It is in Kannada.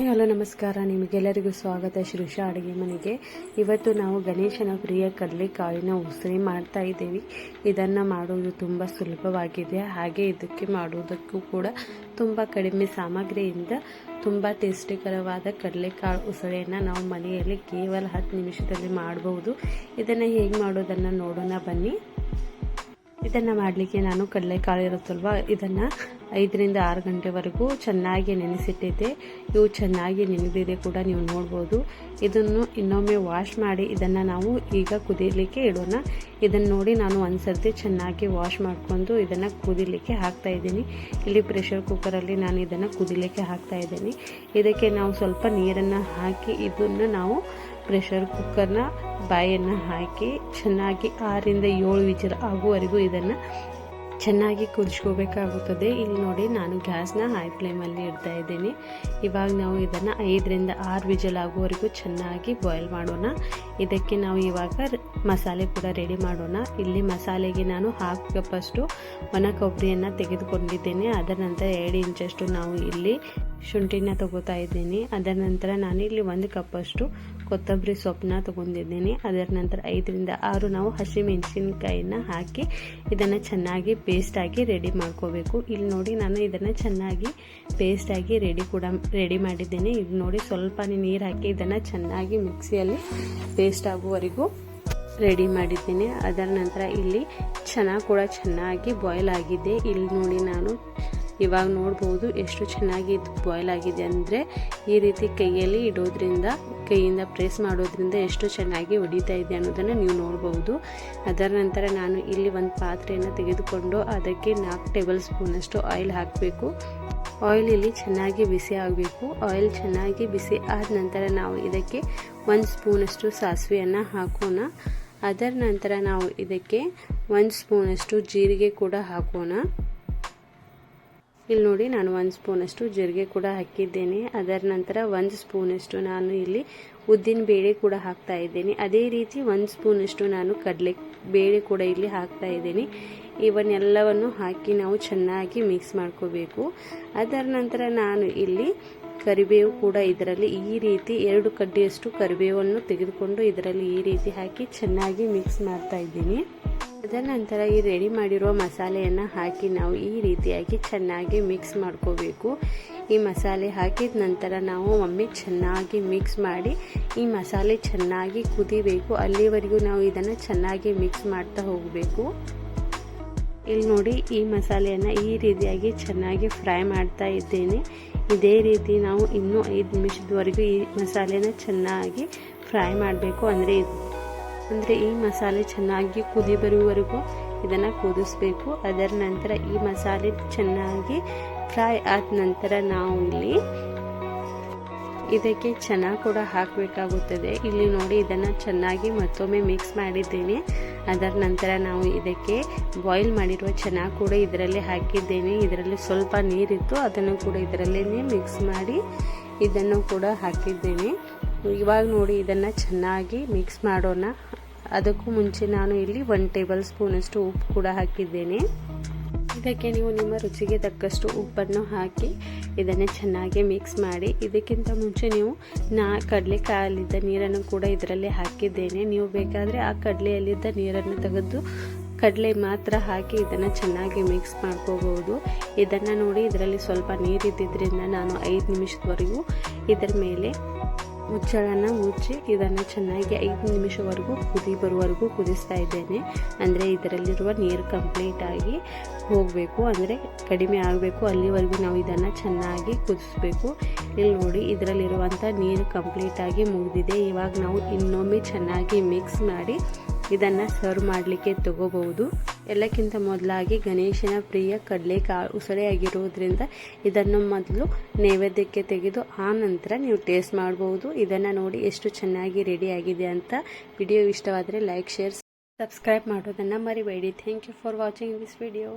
ಹಾಯ್, ಹಲೋ, ನಮಸ್ಕಾರ. ನಿಮಗೆಲ್ಲರಿಗೂ ಸ್ವಾಗತ. ಶ್ರೀಷಾ ಅಡುಗೆ ಮನೆಗೆ. ಇವತ್ತು ನಾವು ಗಣೇಶನ ಪ್ರಿಯ ಕಡಲೆಕಾಳಿನ ಉಸಿರಿ ಮಾಡ್ತಾ ಇದ್ದೀವಿ. ಇದನ್ನು ಮಾಡುವುದು ತುಂಬ ಸುಲಭವಾಗಿದೆ. ಹಾಗೆ ಇದಕ್ಕೆ ಮಾಡುವುದಕ್ಕೂ ಕೂಡ ತುಂಬ ಕಡಿಮೆ ಸಾಮಗ್ರಿಯಿಂದ ತುಂಬ ಟೇಸ್ಟಿಕರವಾದ ಕಡಲೆಕಾಳು ಉಸಳೆಯನ್ನು ನಾವು ಮನೆಯಲ್ಲಿ ಕೇವಲ ಹತ್ತು ನಿಮಿಷದಲ್ಲಿ ಮಾಡಬಹುದು ಇದನ್ನು ಹೇಗೆ ಮಾಡೋದನ್ನು ನೋಡೋಣ ಬನ್ನಿ. ಇದನ್ನು ಮಾಡಲಿಕ್ಕೆ ನಾನು ಕಡಲೆಕಾಳು ಇರುತ್ತಲ್ವ? ಇದನ್ನು ಐದರಿಂದ ಆರು ಗಂಟೆವರೆಗೂ ಚೆನ್ನಾಗಿ ನೆನೆಸಿಟ್ಟಿದ್ದೆ ಇವು ಚೆನ್ನಾಗಿ ನೆನೆದಿದೆ ಕೂಡ ನೀವು ನೋಡ್ಬೋದು. ಇದನ್ನು ಇನ್ನೊಮ್ಮೆ ವಾಶ್ ಮಾಡಿ ಇದನ್ನು ನಾವು ಈಗ ಕುದಿಯಲಿಕ್ಕೆ ಇಡೋಣ. ಇದನ್ನು ನೋಡಿ ನಾನು ಒಂದು ಚೆನ್ನಾಗಿ ವಾಶ್ ಮಾಡಿಕೊಂಡು ಇದನ್ನು ಕುದಿಲಿಕ್ಕೆ ಹಾಕ್ತಾ ಇದ್ದೀನಿ. ಇಲ್ಲಿ ಪ್ರೆಷರ್ ಕುಕ್ಕರಲ್ಲಿ ನಾನು ಇದನ್ನು ಕುದಿಲಿಕ್ಕೆ ಹಾಕ್ತಾ ಇದ್ದೀನಿ. ಇದಕ್ಕೆ ನಾವು ಸ್ವಲ್ಪ ನೀರನ್ನು ಹಾಕಿ ಇದನ್ನು ನಾವು ಪ್ರೆಷರ್ ಕುಕ್ಕರ್ನ ಬಾಯನ್ನು ಹಾಕಿ ಚೆನ್ನಾಗಿ ಆರಿಂದ ಏಳು ವಿಚಾರ ಆಗುವವರೆಗೂ ಇದನ್ನು ಚೆನ್ನಾಗಿ ಕುದಿಸ್ಕೋಬೇಕಾಗುತ್ತದೆ. ಇಲ್ಲಿ ನೋಡಿ ನಾನು ಗ್ಯಾಸ್ನ ಹೈ ಫ್ಲೇಮಲ್ಲಿ ಇಡ್ತಾ ಇದ್ದೀನಿ. ಇವಾಗ ನಾವು ಇದನ್ನು ಐದರಿಂದ ಆರು ವಿಜಲ್ ಆಗುವವರೆಗೂ ಚೆನ್ನಾಗಿ ಬಾಯ್ಲ್ ಮಾಡೋಣ. ಇದಕ್ಕೆ ನಾವು ಇವಾಗ ಮಸಾಲೆ ಕೂಡ ರೆಡಿ ಮಾಡೋಣ. ಇಲ್ಲಿ ಮಸಾಲೆಗೆ ನಾನು ಹಾಫ್ ಕಪ್ಪಷ್ಟು ಒಣ ಕೊಬ್ಬರಿಯನ್ನು ತೆಗೆದುಕೊಂಡಿದ್ದೇನೆ. ಅದರ ನಂತರ ಎರಡು ಇಂಚಷ್ಟು ನಾವು ಇಲ್ಲಿ ಶುಂಠಿನ ತಗೋತಾ ಇದ್ದೀನಿ. ಅದರ ನಂತರ ನಾನು ಇಲ್ಲಿ ಒಂದು ಕಪ್ಪಷ್ಟು ಕೊತ್ತಂಬರಿ ಸೊಪ್ಪನ್ನ ತಗೊಂಡಿದ್ದೀನಿ. ಅದರ ನಂತರ ಐದರಿಂದ ಆರು ನಾವು ಹಸಿ ಮೆಣಸಿನ್ಕಾಯಿನ ಹಾಕಿ ಇದನ್ನು ಚೆನ್ನಾಗಿ ಪೇಸ್ಟಾಗಿ ರೆಡಿ ಮಾಡ್ಕೋಬೇಕು. ಇಲ್ಲಿ ನೋಡಿ ನಾನು ಇದನ್ನು ಚೆನ್ನಾಗಿ ಪೇಸ್ಟಾಗಿ ರೆಡಿ ಕೂಡ ರೆಡಿ ಮಾಡಿದ್ದೇನೆ. ಇದು ನೋಡಿ ಸ್ವಲ್ಪ ನೀರು ಹಾಕಿ ಇದನ್ನು ಚೆನ್ನಾಗಿ ಮಿಕ್ಸಿಯಲ್ಲಿ ಪೇಸ್ಟ್ ಆಗುವವರೆಗೂ ರೆಡಿ ಮಾಡಿದ್ದೀನಿ. ಅದರ ನಂತರ ಇಲ್ಲಿ ಚೆನ್ನಾಗಿ ಕೂಡ ಚೆನ್ನಾಗಿ ಬಾಯ್ಲ್ ಆಗಿದೆ. ಇಲ್ಲಿ ನೋಡಿ ನಾನು ಇವಾಗ ನೋಡ್ಬೋದು ಎಷ್ಟು ಚೆನ್ನಾಗಿ ಇದು ಬಾಯ್ಲ್ ಆಗಿದೆ ಅಂದರೆ ಈ ರೀತಿ ಕೈಯಲ್ಲಿ ಇಡೋದ್ರಿಂದ, ಕೈಯಿಂದ ಪ್ರೆಸ್ ಮಾಡೋದ್ರಿಂದ ಎಷ್ಟು ಚೆನ್ನಾಗಿ ಹೊಡಿತಾ ಇದೆ ಅನ್ನೋದನ್ನು ನೀವು ನೋಡ್ಬೋದು. ಅದರ ನಂತರ ನಾನು ಇಲ್ಲಿ ಒಂದು ಪಾತ್ರೆಯನ್ನು ತೆಗೆದುಕೊಂಡು ಅದಕ್ಕೆ ನಾಲ್ಕು ಟೇಬಲ್ ಸ್ಪೂನಷ್ಟು ಆಯಿಲ್ ಹಾಕಬೇಕು. ಆಯಿಲ್ ಇಲ್ಲಿ ಚೆನ್ನಾಗಿ ಬಿಸಿ ಆಗಬೇಕು. ಆಯಿಲ್ ಚೆನ್ನಾಗಿ ಬಿಸಿ ಆದ ನಂತರ ನಾವು ಇದಕ್ಕೆ ಒಂದು ಸ್ಪೂನಷ್ಟು ಸಾಸಿವೆಯನ್ನು ಹಾಕೋಣ. ಅದರ ನಂತರ ನಾವು ಇದಕ್ಕೆ ಒಂದು ಸ್ಪೂನಷ್ಟು ಜೀರಿಗೆ ಕೂಡ ಹಾಕೋಣ. ಇಲ್ಲಿ ನೋಡಿ ನಾನು ಒಂದು ಸ್ಪೂನಷ್ಟು ಜೀರಿಗೆ ಕೂಡ ಹಾಕಿದ್ದೇನೆ. ಅದರ ನಂತರ ಒಂದು ಸ್ಪೂನಷ್ಟು ನಾನು ಇಲ್ಲಿ ಉದ್ದಿನ ಬೇಳೆ ಕೂಡ ಹಾಕ್ತಾ ಇದ್ದೇನೆ. ಅದೇ ರೀತಿ ಒಂದು ಸ್ಪೂನಷ್ಟು ನಾನು ಕಡಲೆ ಬೇಳೆ ಕೂಡ ಇಲ್ಲಿ ಹಾಕ್ತಾ ಇದ್ದೀನಿ. ಇವನ್ನೆಲ್ಲವನ್ನು ಹಾಕಿ ನಾವು ಚೆನ್ನಾಗಿ ಮಿಕ್ಸ್ ಮಾಡ್ಕೋಬೇಕು. ಅದರ ನಂತರ ನಾನು ಇಲ್ಲಿ ಕರಿಬೇವು ಕೂಡ ಇದರಲ್ಲಿ ಈ ರೀತಿ ಎರಡು ಕಡ್ಡಿಯಷ್ಟು ಕರಿಬೇವನ್ನು ತೆಗೆದುಕೊಂಡು ಇದರಲ್ಲಿ ಈ ರೀತಿ ಹಾಕಿ ಚೆನ್ನಾಗಿ ಮಿಕ್ಸ್ ಮಾಡ್ತಾ ಇದ್ದೀನಿ. ಅದರ ನಂತರ ಈ ರೆಡಿ ಮಾಡಿರುವ ಮಸಾಲೆಯನ್ನು ಹಾಕಿ ನಾವು ಈ ರೀತಿಯಾಗಿ ಚೆನ್ನಾಗಿ ಮಿಕ್ಸ್ ಮಾಡ್ಕೋಬೇಕು. ಈ ಮಸಾಲೆ ಹಾಕಿದ ನಂತರ ನಾವು ಒಮ್ಮೆ ಚೆನ್ನಾಗಿ ಮಿಕ್ಸ್ ಮಾಡಿ ಈ ಮಸಾಲೆ ಚೆನ್ನಾಗಿ ಕುದಿಬೇಕು. ಅಲ್ಲಿವರೆಗೂ ನಾವು ಇದನ್ನು ಚೆನ್ನಾಗಿ ಮಿಕ್ಸ್ ಮಾಡ್ತಾ ಹೋಗಬೇಕು. ಇಲ್ಲಿ ನೋಡಿ ಈ ಮಸಾಲೆಯನ್ನು ಈ ರೀತಿಯಾಗಿ ಚೆನ್ನಾಗಿ ಫ್ರೈ ಮಾಡ್ತಾ ಇದ್ದೇನೆ. ಇದೇ ರೀತಿ ನಾವು ಇನ್ನೂ ಐದು ನಿಮಿಷದವರೆಗೂ ಈ ಮಸಾಲೆನ ಚೆನ್ನಾಗಿ ಫ್ರೈ ಮಾಡಬೇಕು. ಅಂದರೆ ಅಂದರೆ ಈ ಮಸಾಲೆ ಚೆನ್ನಾಗಿ ಕುದಿ ಬರುವವರೆಗೂ ಇದನ್ನು ಕುದಿಸ್ಬೇಕು. ಅದರ ನಂತರ ಈ ಮಸಾಲೆ ಚೆನ್ನಾಗಿ ಫ್ರೈ ಆದ ನಂತರ ನಾವು ಇಲ್ಲಿ ಇದಕ್ಕೆ ಚೆನ್ನಾಗಿ ಕೂಡ ಹಾಕಬೇಕಾಗುತ್ತದೆ. ಇಲ್ಲಿ ನೋಡಿ ಇದನ್ನು ಚೆನ್ನಾಗಿ ಮತ್ತೊಮ್ಮೆ ಮಿಕ್ಸ್ ಮಾಡಿದ್ದೇನೆ. ಅದರ ನಂತರ ನಾವು ಇದಕ್ಕೆ ಬಾಯ್ಲ್ ಮಾಡಿರುವ ಚೆನ್ನಾಗಿ ಕೂಡ ಇದರಲ್ಲಿ ಹಾಕಿದ್ದೇನೆ. ಇದರಲ್ಲಿ ಸ್ವಲ್ಪ ನೀರಿತ್ತು. ಅದನ್ನು ಕೂಡ ಇದರಲ್ಲೇ ಮಿಕ್ಸ್ ಮಾಡಿ ಇದನ್ನು ಕೂಡ ಹಾಕಿದ್ದೇನೆ. ಇವಾಗ ನೋಡಿ ಇದನ್ನು ಚೆನ್ನಾಗಿ ಮಿಕ್ಸ್ ಮಾಡೋಣ. ಅದಕ್ಕೂ ಮುಂಚೆ ನಾನು ಇಲ್ಲಿ ಒನ್ ಟೇಬಲ್ ಸ್ಪೂನಷ್ಟು ಉಪ್ಪು ಕೂಡ ಹಾಕಿದ್ದೇನೆ. ಇದಕ್ಕೆ ನೀವು ನಿಮ್ಮ ರುಚಿಗೆ ತಕ್ಕಷ್ಟು ಉಪ್ಪನ್ನು ಹಾಕಿ ಇದನ್ನು ಚೆನ್ನಾಗಿ ಮಿಕ್ಸ್ ಮಾಡಿ. ಇದಕ್ಕಿಂತ ಮುಂಚೆ ನೀವು ನಾ ಕಡಲೆಕಾಯಲ್ಲಿದ್ದ ನೀರನ್ನು ಕೂಡ ಇದರಲ್ಲಿ ಹಾಕಿದ್ದೇನೆ. ನೀವು ಬೇಕಾದರೆ ಆ ಕಡಲೆಯಲ್ಲಿದ್ದ ನೀರನ್ನು ತೆಗೆದು ಕಡಲೆ ಮಾತ್ರ ಹಾಕಿ ಇದನ್ನು ಚೆನ್ನಾಗಿ ಮಿಕ್ಸ್ ಮಾಡ್ಕೋಬಹುದು. ಇದನ್ನು ನೋಡಿ ಇದರಲ್ಲಿ ಸ್ವಲ್ಪ ನೀರಿದ್ದರಿಂದ ನಾನು ಐದು ನಿಮಿಷದವರೆಗೂ ಇದರ ಮೇಲೆ ಮುಚ್ಚಳನ ಮುಚ್ಚಿ ಇದನ್ನು ಚೆನ್ನಾಗಿ ಐದು ನಿಮಿಷವರೆಗೂ ಕುದಿ ಬರುವವರೆಗೂ ಕುದಿಸ್ತಾ ಇದ್ದೇನೆ. ಅಂದರೆ ಇದರಲ್ಲಿರುವ ನೀರು ಕಂಪ್ಲೀಟ್ ಆಗಿ ಹೋಗಬೇಕು. ಅಂದರೆ ಕಡಿಮೆ ಆಗಬೇಕು. ಅಲ್ಲಿವರೆಗೂ ನಾವು ಇದನ್ನು ಚೆನ್ನಾಗಿ ಕುದಿಸ್ಬೇಕು. ಇಲ್ಲಿ ನೋಡಿ ಇದರಲ್ಲಿರುವಂಥ ನೀರು ಕಂಪ್ಲೀಟಾಗಿ ಮುಗಿದಿದೆ. ಇವಾಗ ನಾವು ಇನ್ನೊಮ್ಮೆ ಚೆನ್ನಾಗಿ ಮಿಕ್ಸ್ ಮಾಡಿ ಇದನ್ನು ಸರ್ವ್ ಮಾಡಲಿಕ್ಕೆ ತಗೋಬಹುದು. ಎಲ್ಲಕ್ಕಿಂತ ಮೊದಲಾಗಿ ಗಣೇಶನ ಪ್ರಿಯ ಕಡಲೆಕಾಳು ಉಸಳೆಯಾಗಿರುವುದರಿಂದ ಇದನ್ನು ಮೊದಲು ನೈವೇದ್ಯಕ್ಕೆ ತೆಗೆದು ಆ ನಂತರ ನೀವು ಟೇಸ್ಟ್ ಮಾಡಬಹುದು. ಇದನ್ನು ನೋಡಿ ಎಷ್ಟು ಚೆನ್ನಾಗಿ ರೆಡಿ ಆಗಿದೆ ಅಂತ ವಿಡಿಯೋ ಇಷ್ಟವಾದರೆ ಲೈಕ್ ಶೇರ್ ಸಬ್ಸ್ಕ್ರೈಬ್ ಮಾಡೋದನ್ನು ಮರಿಬೇಡಿ. Thank you for watching this video